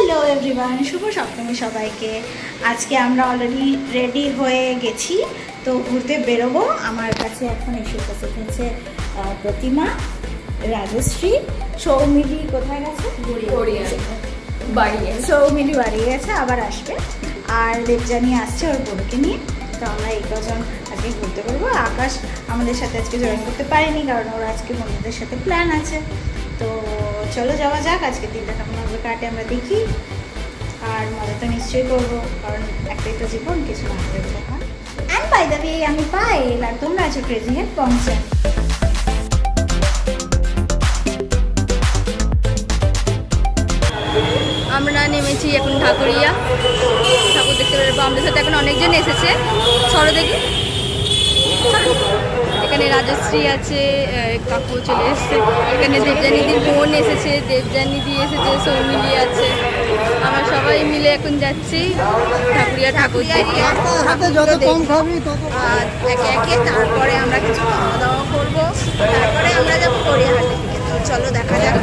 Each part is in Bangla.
হ্যালো এভরিওয়ান শুভ সপ্তমী সবাইকে। আজকে আমরা অলরেডি রেডি হয়ে গেছি তো ঘুরতে বেরোবো। আমার কাছে এখন এসে উপস্থিত হচ্ছে প্রতিমা রাজশ্রী সৌমিলি কোথায় গেছে? সৌমিলি বাড়ি গেছে আবার আসবে। আর দেবজানি আসছে ওর বোনকে নিয়ে। তো আমরা এই কজন আজকে ঘুরতে পারব আকাশ আমাদের সাথে আজকে জয়েন করতে পারেনি কারণ ওর আজকে বন্ধুদের সাথে প্ল্যান আছে। তো চলো যাওয়া যাক। আজকে দিনটা কেমনভাবে কাটে আমরা দেখি। আর মজা তো নিশ্চয়ই করব, কারণ একটাই তো জীবন, কিছু না করে অ্যান্ড আমি পাই আর তোমরা আছো ক্রেজি হেড পৌঁছে আমরা নেমেছি এখন ঠাকুরিয়া ঠাকুর দেখতে পারব আমাদের সাথে এখন অনেকজন এসেছে। সরো দেখি। এখানে রাজশ্রী আছে কাকু চলে এসেছে। এখানে দেবজানিদির বোন এসেছে দেবজানিদি এসেছে সৌমিলি আছে। আমরা সবাই মিলে এখন যাচ্ছি ঠাকুরিয়া ঠাকুর দেখতে। হাতে যত কম খাবি তত আর একে একে তারপরে আমরা কিছু খাওয়া দাওয়া করব। তারপরে আমরা যাব তো চলো দেখা যাক।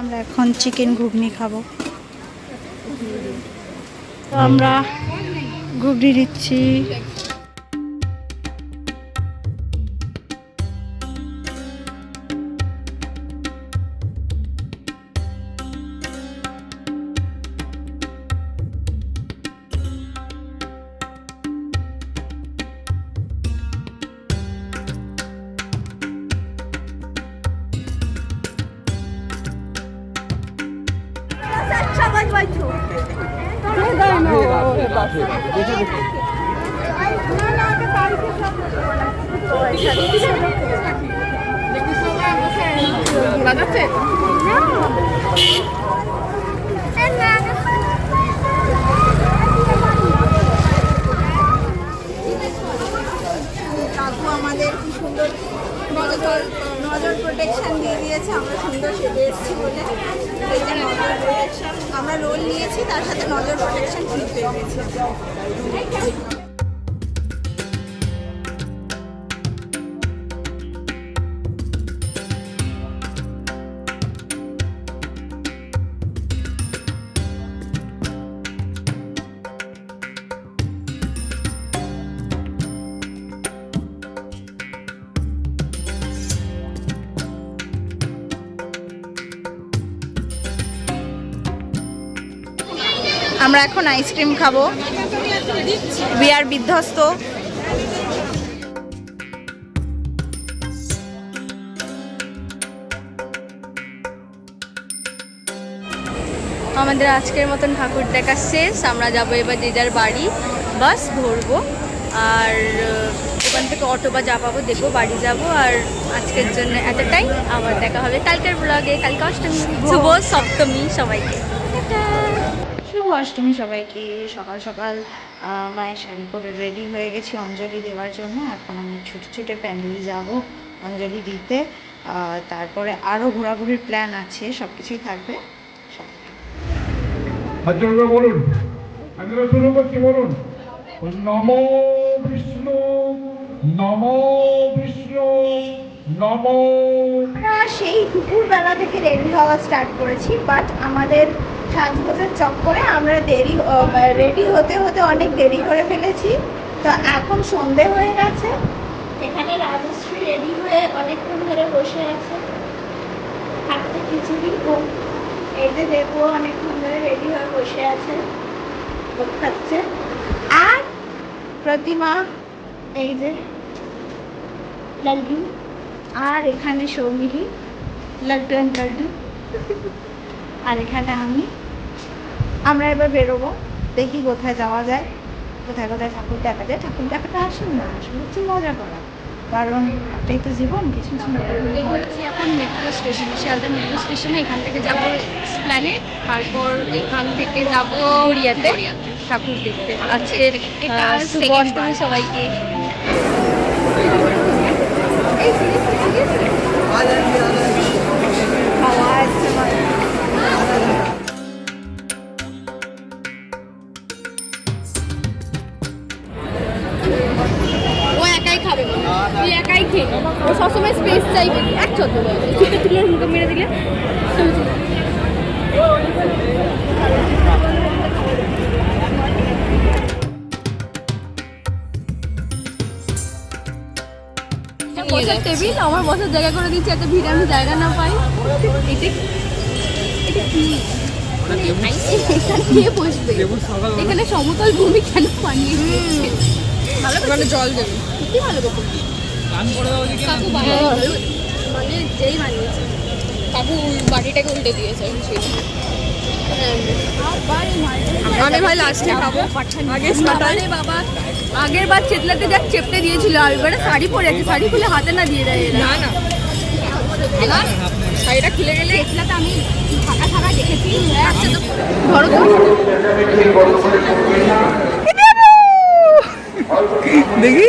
আমরা এখন চিকেন ঘুগনি খাব। আমরা ঘুগনি দিচ্ছি। কাকু আমাদের কি সুন্দর নজর প্রোটেকশন দিয়ে দিয়েছে, আমরা সুন্দর সেজে এসেছি বলে। এই যে নজর প্রোটেকশন আমরা রোল নিয়েছি, তার সাথে নজর প্রোটেকশন ফ্রি পেয়ে গেছি আমরা এখন আইসক্রিম খাব। বিয়ার বিধ্বস্ত। আমাদের আজকের মতন ঠাকুর দেখা শেষ। আমরা যাব এবার যে যার বাড়ি। বাস ধরবো। আর ওখান থেকে অটো বা যা পাবো দেখব, বাড়ি যাব। আর আজকের জন্য এতটাই। আবার দেখা হবে কালকের ব্লগে কালকে অষ্টমী। শুভ সপ্তমী সবাইকে। শুভ অষ্টমী সবাইকে। সকাল সকাল মায়ের শাড়ি পরে রেডি হয়ে গেছি অঞ্জলি দেওয়ার জন্য। এখন আমি ছুটে ছুটে প্যান্ডেল যাব অঞ্জলি দিতে। তারপরে আরও ঘোরাঘুরির প্ল্যান আছে সব কিছুই থাকবে বলুন শুরু করছি বলুন নমো বিষ্ণু নমো বিষ্ণু নমো। আমরা সেই দুপুরবেলা থেকে রেডি হওয়া স্টার্ট করেছি বাট আমাদের সাজগোজের চক্করে আমরা দেরি রেডি হতে হতে অনেক দেরি করে ফেলেছি। তো এখন সন্ধে হয়ে গেছে। এখানে রাজশ্রী রেডি হয়ে অনেকক্ষণ ধরে বসে আছে। হাতে খিচুড়ি ও যে দেবো অনেকক্ষণ ধরে রেডি হয়ে বসে আছে। খাচ্ছে। আর প্রতিমা, এই যে লাল্লু আর এখানে সৌমিলি, লাড্ডু অ্যান্ড লাড্ডু। আর এখানে আমি। আমরা এবার বেরোবো। দেখি কোথায় যাওয়া যায়। কোথায় কোথায় ঠাকুর দেখা যায়। ঠাকুর দেখাটা আসুন না আসলে হচ্ছে মজা করা। কারণ একটাই তো জীবন কিছু হয় এখন মেট্রো স্টেশন শিয়ালদা মেট্রো স্টেশনে এখান থেকে যাব প্ল্যানে তারপর এখান থেকে যাব গড়িয়াতে ঠাকুর দেখতে। আজকের বার। সবাইকে। খাওয়া মানে। ও সবসময় স্পেস চাইবে এক চোদ্দ তুলে মুখে মেরে দিলে। বসার টেবিল আমার বসার জায়গা করে দিচ্ছে একটা ভিড়ে আমি জায়গা না পাই। এটা এটা কি? এখানে কে বসবে? এখানে সমতল ভূমি কেন দিয়েছে? ভালো জল দেবে। সত্যি ভালো বানিয়ে মানে যেই বানিয়েছে কাকু বাড়িটাকে উল্টে দিয়েছে। আমি ভাই লাস্টে খাব। আগে বাবা আগের বার চেতলাতে যা চেপতে দিয়েছিল আর এবারে শাড়ি পরে আছে। শাড়ি খুলে হাতে না দিয়ে দেয় না না। শাড়িটা খুলে গেলে চেতলাতে আমি ফাঁকা ফাঁকা দেখেছি। ধরো তো। দেখি।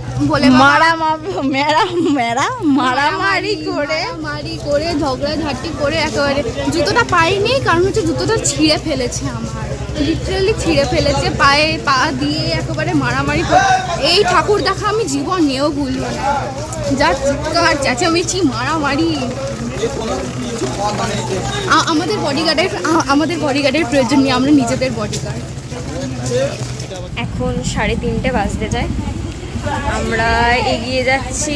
বলে মারা মেরা মেরা মারামারি করে। মারি করে ঝগড়া ঝাঁটি করে একেবারে। জুতোটা পাইনি কারণ হচ্ছে জুতোটা ছিঁড়ে ফেলেছে আমার। লিটারালি ছিঁড়ে ফেলেছে পায়ে পা দিয়ে একেবারে মারামারি করে। এই ঠাকুর দেখা আমি জীবন নিয়েও ভুলবো না। যা চিৎকার চেঁচামেচি মারামারি। আমাদের বডিগার্ডের আমাদের বডিগার্ডের প্রয়োজন নেই আমরা নিজেদের বডিগার্ড এখন সাড়ে তিনটে বাজতে যায়। আমরা এগিয়ে যাচ্ছি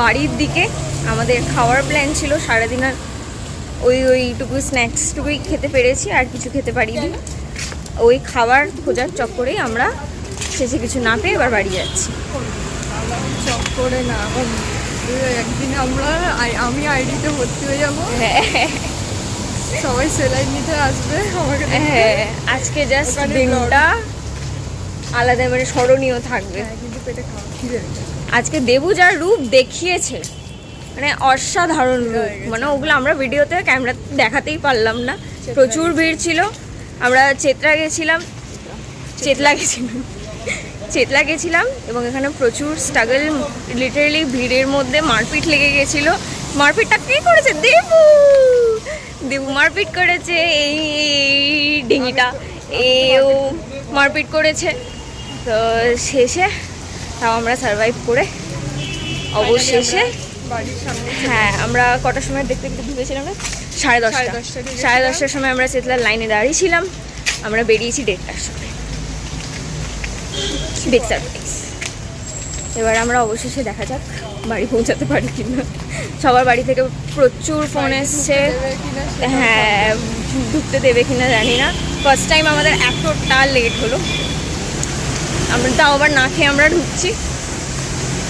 বাড়ির দিকে। আমাদের খাওয়ার প্ল্যান ছিল সারাদিন আর ওই ওইটুকু স্ন্যাক্সটুকুই খেতে পেরেছি আর কিছু খেতে পারিনি। ওই খাবার খোঁজার চক্করেই আমরা শেষে কিছু না পেয়ে এবার বাড়ি যাচ্ছি। চক্করে না একদিন আমরা আমি আইডিতে ভর্তি হয়ে যাব। হ্যাঁ। সবাই সেলাই নিতে আসবে আমাকে হ্যাঁ আজকে জাস্ট দিনটা আলাদা মানে স্মরণীয় থাকবে। কিন্তু পেটে খাওয়া খিদে আজকে দেবু যার রূপ দেখিয়েছে। মানে অসাধারণ রূপ। মানে ওগুলো আমরা ভিডিওতে ক্যামেরা দেখাতেই পারলাম না। প্রচুর ভিড় ছিল। আমরা চেতলা গেছিলাম। চেতলা গেছিলাম। চেতলা গেছিলাম এবং এখানে প্রচুর স্ট্রাগল লিটারেলি ভিড়ের মধ্যে মারপিট লেগে গেছিল। মারপিটটা কে করেছে? দেবু! দেবু মারপিট করেছে। এই এই ডিঙিটা। এও মারপিট করেছে। তো শেষে তাও আমরা সার্ভাইভ করে অবশেষে হ্যাঁ আমরা কটার সময় দেখতে দেখতে ঢুকেছিলাম না? সাড়ে দশটা। সাড়ে দশটা সাড়ে দশটার সময় আমরা চেতলার লাইনে দাঁড়িয়েছিলাম। আমরা বেরিয়েছি দেড়টার সময়। বিগ সারপ্রাইজ এবার আমরা অবশেষে দেখা যাক বাড়ি পৌঁছাতে পারি কিনা। সবার বাড়ি থেকে প্রচুর ফোন এসছে। হ্যাঁ ঢুকতে দেবে কিনা জানি না। ফার্স্ট টাইম আমাদের এতটা লেট হলো। আমরা তাও আবার না খেয়ে আমরা ঢুকছি।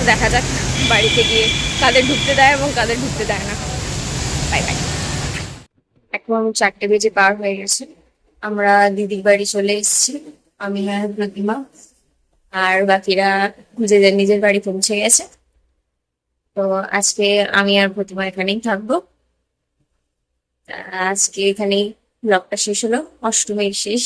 দেখা যাক বাড়িতে গিয়ে কাদের ঢুকতে দেয় এবং কাদের ঢুকতে দেয় না। বাই বাই এখন চারটে বেজে পার হয়ে গেছে। আমরা দিদির বাড়ি চলে এসেছি। আমি আর প্রতিমা। আর বাকিরা যে নিজের বাড়ি পৌঁছে গেছে। তো আজকে আমি আর প্রতিমা এখানেই থাকব। আজকে এখানেই ব্লগটা শেষ হলো। অষ্টমীর শেষ।